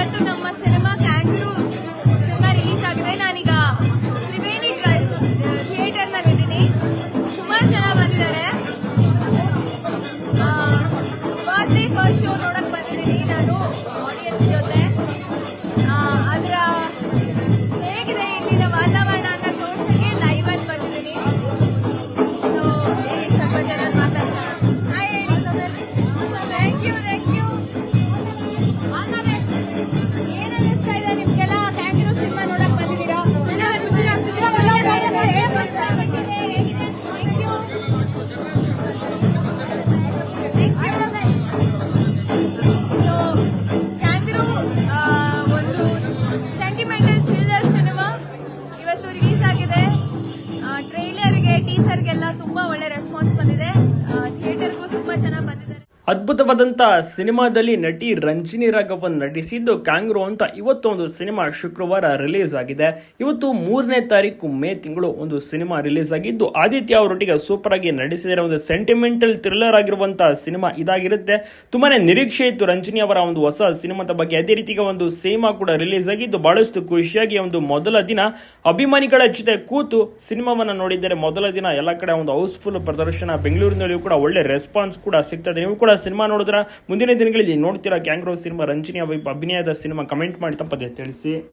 ಇವತ್ತು ನಮ್ಮ cinema kangaroo cinema release ಆಗಿದೆ. ನಾನೀಗ ತ್ರಿವೇಣಿ ಥಿಯೇಟರ್ನಲ್ಲಿ ಇದ್ದೀನಿ ಸುಮಾರು ಜನ ಬಂದಿದ್ದಾರೆ. ಬರ್ತ್ಡೇ ಫಸ್ಟ್ ಶೋ ನೋಡಕ್ ಬಂದಿದ್ದೀನಿ ನಾನು ಆಡಿಯನ್ಸ್ ಜೊತೆ. ಅದ್ರ ಹೇಗಿದೆ ಇಲ್ಲಿನ ವಾತಾವರಣ? ಇವತ್ತು ರಿಲೀಸ್ ಆಗಿದೆ. ಟ್ರೈಲರ್ಗೆ ಟೀಸರ್ಗೆಲ್ಲ ತುಂಬಾ ಒಳ್ಳೆ ರೆಸ್ಪಾನ್ಸ್ ಬಂದಿದೆ. ಅದ್ಭುತವಾದಂಥ ಸಿನಿಮಾದಲ್ಲಿ ನಟಿ ರಂಜಿನಿ ರಾಘವನ್ ನಟಿಸಿದ್ದು ಕ್ಯಾಂಗ್ರೋ ಅಂತ ಇವತ್ತು ಒಂದು ಸಿನಿಮಾ ಶುಕ್ರವಾರ ರಿಲೀಸ್ ಆಗಿದೆ. ಇವತ್ತು ಮೂರನೇ ತಾರೀಕು ಮೇ ತಿಂಗಳು ಒಂದು ಸಿನಿಮಾ ರಿಲೀಸ್ ಆಗಿದ್ದು, ಆದಿತ್ಯ ಅವರೊಟ್ಟಿಗೆ ಸೂಪರ್ ಆಗಿ ನಟಿಸಿದರೆ ಒಂದು ಸೆಂಟಿಮೆಂಟಲ್ ಥ್ರಿಲ್ಲರ್ ಆಗಿರುವಂತಹ ಸಿನಿಮಾ ಇದಾಗಿರುತ್ತೆ. ತುಂಬಾನೇ ನಿರೀಕ್ಷೆ ಇತ್ತು ರಂಜಿನಿ ಅವರ ಒಂದು ಹೊಸ ಸಿನಿಮಾದ ಬಗ್ಗೆ. ಅದೇ ರೀತಿಗೆ ಒಂದು ಸಿನಿಮಾ ಕೂಡ ರಿಲೀಸ್ ಆಗಿದ್ದು, ಬಹಳಷ್ಟು ಖುಷಿಯಾಗಿ ಒಂದು ಮೊದಲ ದಿನ ಅಭಿಮಾನಿಗಳ ಜೊತೆ ಕೂತು ಸಿನಿಮಾವನ್ನು ನೋಡಿದರೆ ಮೊದಲ ದಿನ ಎಲ್ಲ ಕಡೆ ಒಂದು ಹೌಸ್ಫುಲ್ ಪ್ರದರ್ಶನ. ಬೆಂಗಳೂರಿನಲ್ಲಿಯೂ ಕೂಡ ಒಳ್ಳೆ ರೆಸ್ಪಾನ್ಸ್ ಕೂಡ ಸಿಗ್ತದೆ. ನೀವು ಕೂಡ ಸಿನಿಮಾ ನೋಡಿದ್ರ? ಮುಂದಿನ ದಿನಗಳಲ್ಲಿ ನೋಡ್ತೀರಾ? ಕ್ಯಾಂಗ್ರೋ ಸಿನಿಮಾ ರಂಜಿನಿ ಅಭಿ- ಅಭಿನಯದ ಸಿನಿಮಾ ಕಮೆಂಟ್ ಮಾಡಿ ತಪ್ಪದೆ ತಿಳಿಸಿ.